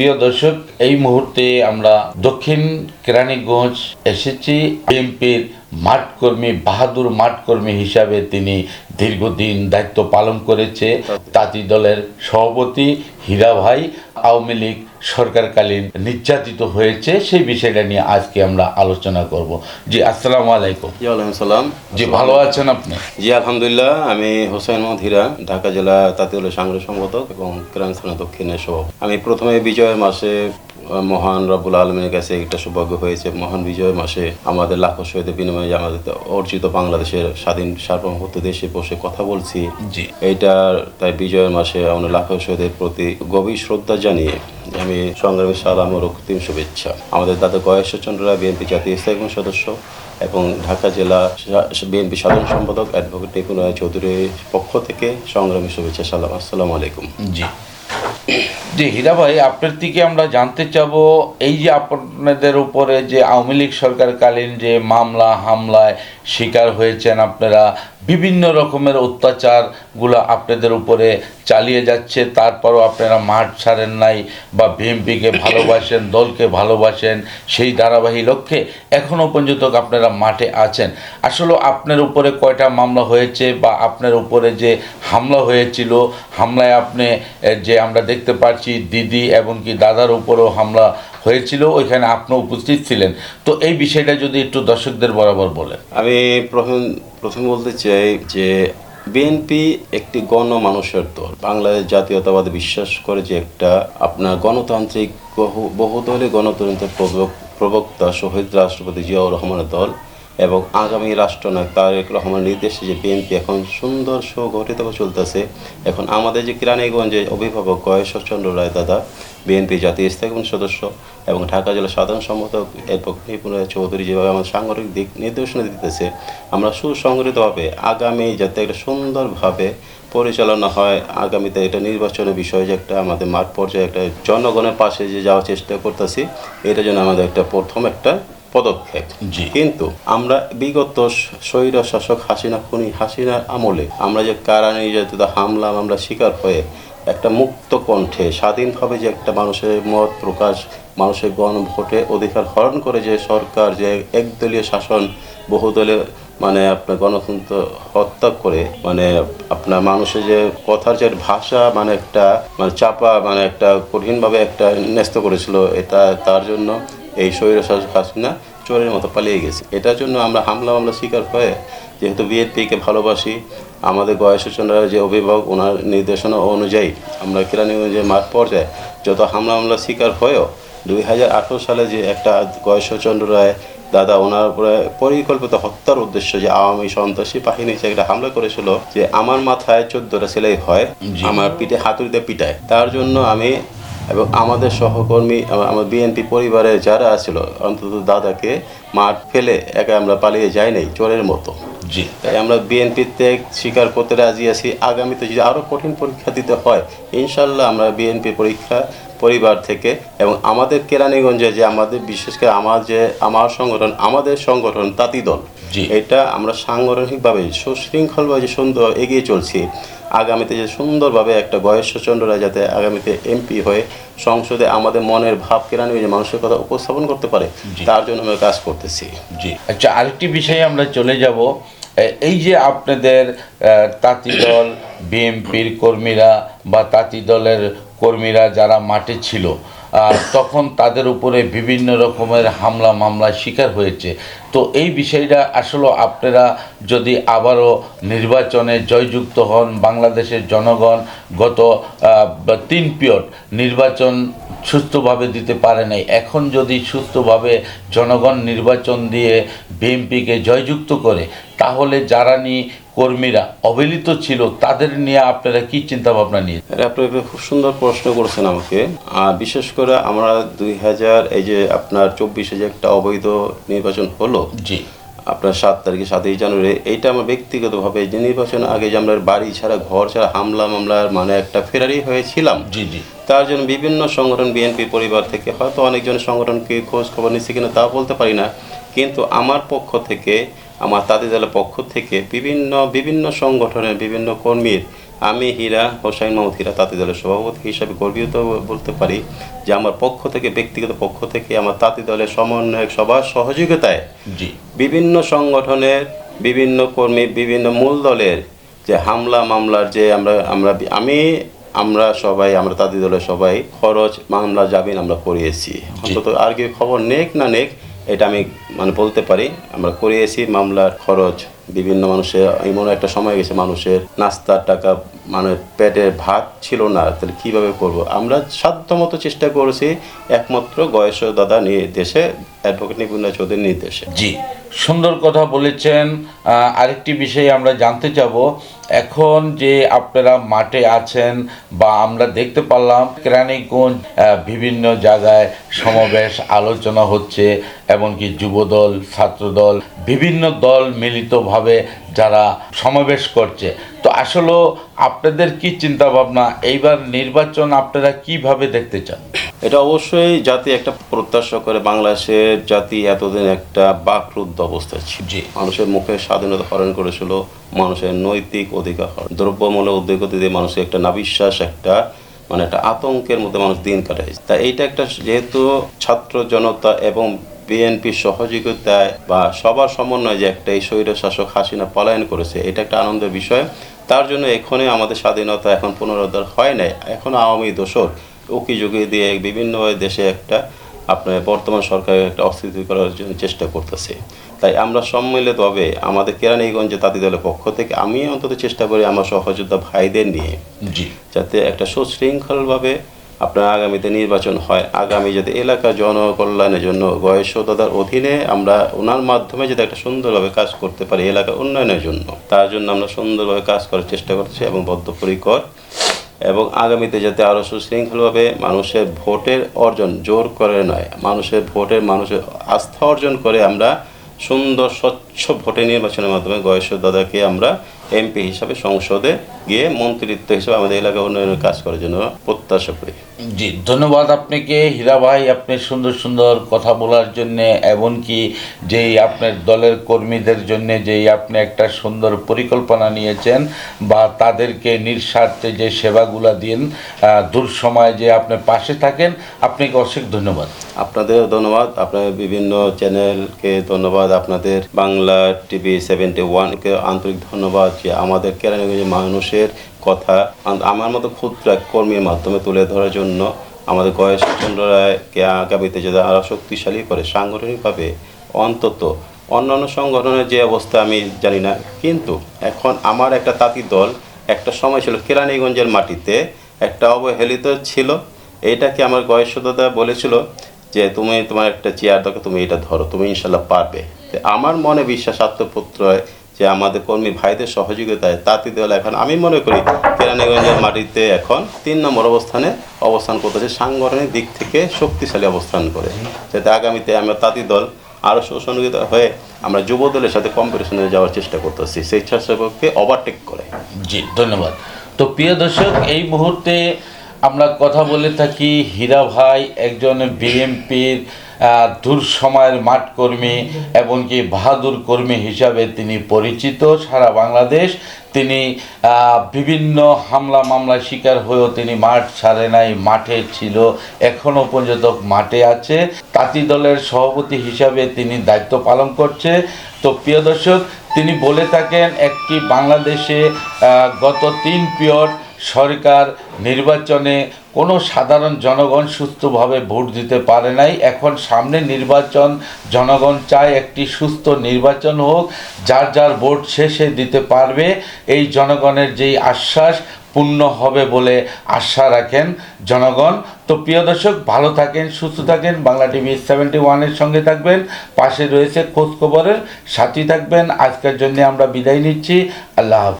প্রিয় দর্শক, এই মুহূর্তে আমরা দক্ষিণ কেরানীগঞ্জ এসেছি। বিএনপির মাঠকর্মী, বাহাদুর মাঠ কর্মী হিসাবে তিনি দীর্ঘদিন দায়িত্ব পালন করেছে। তাঁতি দলের সভাপতি হীরা ভাই আওয়ামী লীগ সরকারকালীন নির্যাতিত হয়েছে সেই বিষয়টা নিয়ে আজকে আমরা আলোচনা করব। জি আসসালামু আলাইকুম। জি আলাইকুম সালাম। জি ভালো আছেন আপনি? জি আলহামদুলিল্লাহ আমি হোসেন মোহাম্মদ হীরা ঢাকা জেলা তাঁতিউল সাংগঠনিক সংগঠক এবং কেরান থানা দক্ষিণের সভাপতি। আমি প্রথমে বিজয়ের মাসে মহান রবুল আলমের কাছে একটা সৌভাগ্য হয়েছে। মহান বিজয় মাসে আমাদের লাখো শহীদের বিনিময়ে আমাদের অর্জিত বাংলাদেশের স্বাধীন সার্বভৌমত্ব দেশে বসে কথা বলছি জি। এইটার তাই বিজয়ের মাসে আমরা লাখো শহীদের প্রতি গভীর শ্রদ্ধা জানিয়ে আমি সংগ্রামী সালাম ও রক্তিম শুভেচ্ছা। আমাদের দাদা গয়েশ্বরচন্দ্র রায় বিএনপি জাতীয় স্থায়ী সদস্য এবং ঢাকা জেলা বিএনপি সাধারণ সম্পাদক অ্যাডভোকেট রায় চৌধুরীর পক্ষ থেকে সংগ্রামী শুভেচ্ছা সালাম। আসসালামু আলাইকুম। জি। জি হীরা ভাই, আপনার থেকে আমরা জানতে চাব, এই যে আপনাদের উপরে যে আওয়ামী লীগ সরকারকালীন যে মামলা, হামলায় শিকার হয়েছেন আপনারা বিভিন্ন রকমের অত্যাচারগুলো আপনাদের উপরে চালিয়ে যাচ্ছে। তারপরও আপনারা মাঠ ছাড়েন নাই বা বিএনপিকে ভালোবাসেন, দলকে ভালোবাসেন, সেই ধারাবাহিক লক্ষ্যে এখনও পর্যন্ত আপনারা মাঠে আছেন। আসলে আপনার উপরে কয়টা মামলা হয়েছে বা আপনার উপরে যে হামলা হয়েছিল, হামলায় আপনি যে আমরা দেখতে পাচ্ছি দিদি এবং কি দাদার উপরেও হামলা হয়েছিল, ওইখানে আপনি উপস্থিত ছিলেন। তো এই বিষয়টা যদি একটু দর্শকদের বরাবর বলেন। আমি প্রথম প্রথম বলতে চাই যে বিএনপি একটি গণ মানুষের দল। বাংলাদেশ জাতীয়তাবাদে বিশ্বাস করে যে একটা আপনার গণতান্ত্রিক বহু, বহুদলীয় গণতন্ত্রের প্রবক- প্রবক্তা শহীদ রাষ্ট্রপতি জিয়াউর রহমানের দল এবং আগামী রাষ্ট্রনায়ক তারেক রহমানের নির্দেশে যে বিএনপি এখন সুন্দর সুগঠিতভাবে চলতেছে, এখন আমাদের যে কিরানীগঞ্জে অভিভাবক গয়েশ্বরচন্দ্র রায় দাদা, বিএনপি জাতীয় স্থায়ী সদস্য এবং ঢাকা জেলা সাধারণ সম্পাদক এরপর নিপুণ চৌধুরী যেভাবে আমাদের সাংগঠনিক দিক নির্দেশনা দিতেছে, আমরা সুসংগঠিতভাবে আগামী যাতে একটা সুন্দরভাবে পরিচালনা হয়, আগামীতে এটা নির্বাচনের বিষয় যে একটা আমাদের মাঠ পর্যায়ে একটা জনগণের পাশে যে যাওয়ার চেষ্টা করতেছি, এটা যেন আমাদের একটা প্রথম একটা পদক্ষেপ। কিন্তু আমরা বিগত স্বৈর শাসক হাসিনা খুনি হাসিনার আমলে আমরা যে কারা নির্যাতিত হামলা আমরা শিকার হয়ে একটা মুক্ত কণ্ঠে স্বাধীনভাবে যে একটা মানুষের মত প্রকাশ মানুষের গণভোটে অধিকার হরণ করে যে সরকার যে একদলীয় শাসন বহুদলীয় মানে আপনার গণতন্ত্র হত্যা করে মানে আপনার মানুষের যে কথার যে ভাষা মানে একটা মানে চাপা মানে একটা কঠিনভাবে একটা ন্যস্ত করেছিল এটা তার জন্য এই স্বৈর শাসক হাসিনা চোরের মতো পালিয়ে গেছে এটার জন্য আমরা হামলা মামলা শিকার হয়ে যেহেতু বিএনপিকে ভালোবাসি আমাদের গয়েশ্বরচন্দ্র যে অভিভাবক ওনার নির্দেশনা অনুযায়ী আমরা কেরানীগঞ্জের মাঠ পর্যায়ে যত হামলা মামলা শিকার হয়েও দুই হাজার আঠেরো সালে যে একটা গয়েশ্বরচন্দ্র রায় দাদা ওনার উপরে পরিকল্পিত হত্যার উদ্দেশ্য যে আওয়ামী সন্ত্রাসী বাহিনী যে একটা হামলা করেছিল যে আমার মাথায় চোদ্দটা সেলাই হয়। আমার পিঠে হাতুড়িতে পিটায় তার জন্য আমি এবং আমাদের সহকর্মী আমার বিএনপি পরিবারের যারা আছিল অন্তত দাদাকে মাঠ ফেলে একা আমরা পালিয়ে যাই নাই চোরের মতো। জি। তাই আমরা বিএনপিতে স্বীকার করতে রাজি আছি। আগামীতে যদি আরও কঠিন পরীক্ষা দিতে হয় ইনশাল্লাহ আমরা বিএনপি পরীক্ষা পরিবার থেকে এবং আমাদের কেরানীগঞ্জে যে আমাদের বিশেষ করে আমার যে আমার সংগঠন আমাদের সংগঠন তাঁতি দল এটা আমরা সাংগঠনিকভাবে সুশৃঙ্খলভাবে যে সুন্দর এগিয়ে চলছি। আগামীতে যে সুন্দরভাবে একটা গয়েশ্বরচন্দ্ররা যাতে আগামীতে এমপি হয়ে সংসদে আমাদের মনের ভাব কেরানীগঞ্জে মানুষের কথা উপস্থাপন করতে পারে। তার জন্য আমরা কাজ করতেছি। জি। আচ্ছা আরেকটি বিষয়ে আমরা চলে যাব। এই যে আপনাদের তাঁতি দল বিএমপির কর্মীরা বা তাঁতি দলের কর্মীরা যারা মাঠে ছিল তখন তাদের উপরে বিভিন্ন রকমের হামলা মামলা শিকার হয়েছে। তো এই বিষয়টা আসলে আপনারা যদি আবারও নির্বাচনে জয়যুক্ত হন, বাংলাদেশের জনগণ গত তিন পিরিয়ড নির্বাচন সুস্থভাবে দিতে পারে নাই। এখন যদি সুস্থভাবে জনগণ নির্বাচন দিয়ে বিএনপিকে জয়যুক্ত করে, তাহলে যারা নিয়ে কর্মীরা অবহেলিত ছিল তাদের নিয়ে আপনারা কি চিন্তা ভাবনা নিয়ে আপনি খুব সুন্দর প্রশ্ন করেছেন আমাকে। আর বিশেষ করে আমরা দুই হাজার এই যে আপনার চব্বিশে যে একটা অবৈধ নির্বাচন হলো জি। আপনার সাত তারিখে সাতই জানুয়ারি এইটা আমার ব্যক্তিগতভাবে যে নির্বাচন আগে যে আমরা বাড়ি ছাড়া ঘর ছাড়া হামলা মামলার মানে একটা ফেরারি হয়েছিলাম। জি জি। তার জন্য বিভিন্ন সংগঠন বিএনপি পরিবার থেকে হয়তো অনেকজন সংগঠনকে খোঁজ খবর নিচ্ছে কিনা তা বলতে পারি না। কিন্তু আমার পক্ষ থেকে আমার তাঁতি দলের পক্ষ থেকে বিভিন্ন বিভিন্ন সংগঠনের বিভিন্ন কর্মীর আমি হীরা হোসাইন মাহমুদ হীরা তাঁতি দলের সভাপতি হিসাবে গর্বিত বলতে পারি যে আমার পক্ষ থেকে ব্যক্তিগত পক্ষ থেকে আমার তাঁতি দলের সমন্বয়ক সবার সহযোগিতায় জি। বিভিন্ন সংগঠনের বিভিন্ন কর্মী বিভিন্ন মূল দলের যে হামলা মামলার যে আমরা আমরা আমি আমরা সবাই আমরা তাঁতি দলের সবাই খরচ মামলা জামিন আমরা করিয়েছি। অন্তত আর কি খবর নেক না নেক এটা আমি মানে বলতে পারি, আমরা করিয়েছি, মামলার খরচ, বিভিন্ন মানুষের, এমন একটা সময় গেছে, মানুষের নাস্তার টাকা মানে পেটে ভাত ছিল না, তাহলে কীভাবে করব? আমরা সাধ্যমতো চেষ্টা করেছি, একমাত্র গয়েশ দাদা নির্দেশে, অ্যাডভোকেট নিপুণা চৌধুরীর নির্দেশে। জি। সুন্দর কথা বলেছেন। আরেকটি বিষয়ে আমরা জানতে চাব। এখন যে আপনারা মাঠে আছেন বা আমরা দেখতে পারলাম, কেরানীগঞ্জ বিভিন্ন জায়গায় সমাবেশ, আলোচনা হচ্ছে, এমনকি যুবদল, ছাত্রদল, বিভিন্ন দল মিলিতভাবে যারা সমাবেশ করছে। তো আসলে আপনাদের কি চিন্তা ভাবনা এইবার নির্বাচন আপনারা কীভাবে দেখতে চান? এটা অবশ্যই জাতি একটা প্রত্যাশা করে বাংলাদেশের জাতি এতদিন একটা বাকরুদ্ধ অবস্থায় ছিল। মানুষের মুখে স্বাধীনতা হরণ করেছিল মানুষের নৈতিক অধিকার হরণ। দ্রব্যমূল্য উদ্যোগ দিয়ে মানুষের একটা নাবিশ্বাস একটা মানে একটা আতঙ্কের মধ্যে মানুষ দিন কাটায় তা এইটা একটা যেহেতু ছাত্র জনতা এবং বিএনপির সহযোগিতায় বা সবার সমন্বয়ে যে একটা এই স্বৈর শাসক হাসিনা পলায়ন করেছে এটা একটা আনন্দের বিষয়। তার জন্য এখনই আমাদের স্বাধীনতা এখন পুনরুদ্ধার হয় নাই। এখন আওয়ামী দোসর উকি ঝুঁকি দিয়ে বিভিন্নভাবে দেশে একটা আপনার বর্তমান সরকারের একটা অস্থিতি করার জন্য চেষ্টা করতেছে। তাই আমরা সম্মিলিতভাবে আমাদের কেরানীগঞ্জে তাঁতি দলের পক্ষ থেকে আমি অন্তত চেষ্টা করি আমার সহযোদ্ধা ভাইদের নিয়ে যাতে একটা সুশৃঙ্খলভাবে আপনার আগামীতে নির্বাচন হয়। আগামী যাতে এলাকা জনকল্যাণের জন্য গয়েশদাদার অধীনে আমরা ওনার মাধ্যমে যাতে একটা সুন্দরভাবে কাজ করতে পারি এলাকা উন্নয়নের জন্য তার জন্য আমরা সুন্দরভাবে কাজ করার চেষ্টা করছি এবং বদ্ধপরিকর এবং আগামীতে যাতে আরও সুশৃঙ্খলভাবে মানুষের ভোটের অর্জন জোর করে নয়, মানুষের ভোটের মানুষের আস্থা অর্জন করে আমরা সুন্দর, স্বচ্ছ ভোটে নির্বাচনের মাধ্যমে গয়েশ্বর দাদাকে আমরা এমপি হিসাবে সংসদে গিয়ে মন্ত্রিত্ব হিসাবে আমাদের এলাকা উন্নয়নের কাজ করার জন্য প্রত্যাশা করি। জি ধন্যবাদ আপনাকে। হীরা ভাই আপনি সুন্দর সুন্দর কথা বলার জন্য এমনকি যেই আপনার দলের কর্মীদের জন্য যেই আপনি একটা সুন্দর পরিকল্পনা নিয়েছেন বা তাদেরকে নিঃস্বার্থে যে সেবাগুলো দিন আহ, দুঃসময়ে যে আপনি পাশে থাকেন আপনাকে অশেষ ধন্যবাদ। আপনাদের ধন্যবাদ। আপনার বিভিন্ন চ্যানেলকে ধন্যবাদ। আপনাদের বাংলা টিভি সেভেন্টি ওয়ানকে আন্তরিক ধন্যবাদ। যে আমাদের কেরানীগঞ্জের মানুষের কথা আমার মতো ক্ষুদ্র কর্মীর মাধ্যমে তুলে ধরার জন্য আমাদের গয়েশ চন্দ্র রায়কে আগামীতে যাতে আরও শক্তিশালী করে সাংগঠনিকভাবে অন্তত অন্যান্য সংগঠনের যে অবস্থা আমি জানি না। কিন্তু এখন আমার একটা তাঁতি দল একটা সময় ছিল কেরানীগঞ্জের মাটিতে, একটা অবহেলিত ছিল। এইটাকে আমার গয়েশ্বরদা বলেছিল যে, তুমি তোমার একটা চেয়ার দরকার তুমি এটা ধরো, তুমি ইনশাল্লাহ পারবে। আমার মনে বিশ্বাস আত্মপুত্র যে আমাদের কর্মী ভাইদের সহযোগিতায় তাঁতি দল এখন আমি মনে করি কেরানীগঞ্জের মাটিতে এখন তিন নম্বর অবস্থানে অবস্থান করতেছে, সাংগঠনিক দিক থেকে শক্তিশালী অবস্থান করে। যাতে আগামীতে আমরা তাঁতি দল আরও সুসংগঠিত হয়ে আমরা যুব দলের সাথে কম্পিটিশনে যাওয়ার চেষ্টা করতেছি, স্বেচ্ছাসেবককে ওভারটেক করে। জি, ধন্যবাদ। তো প্রিয় দর্শক, এই মুহূর্তে আমরা কথা বলে থাকি হীরা ভাই, একজন বিএমপির দূর সময়ের মাঠ কর্মী এমনকি বাহাদুর কর্মী হিসাবে তিনি পরিচিত সারা বাংলাদেশ। তিনি বিভিন্ন হামলা মামলার শিকার হয়েও তিনি মাঠ ছাড়ে নাই, মাঠে ছিল এখনও পর্যন্ত মাঠে আছে। তাঁতি দলের সভাপতি হিসাবে তিনি দায়িত্ব পালন করছে। তো প্রিয় দর্শক, তিনি বলে থাকেন, একটি বাংলাদেশে গত তিন পিরিয়ড সরকার নির্বাচনে কোনো সাধারণ জনগণ সুস্থভাবে ভোট দিতে পারে নাই। এখন সামনে নির্বাচন, জনগণ চায় একটি সুস্থ নির্বাচন হোক, যার যার ভোট শেষে দিতে পারবে। এই জনগণের যেই আশ্বাস পূর্ণ হবে বলে আশা রাখেন জনগণ। তো প্রিয় দর্শক, ভালো থাকেন, সুস্থ থাকেন। বাংলা টিভি সেভেন্টি ওয়ানের সঙ্গে থাকবেন। পাশে রয়েছে খোঁজ খবরের সাথী থাকবেন। আজকের জন্য আমরা বিদায় নিচ্ছি। আল্লাহ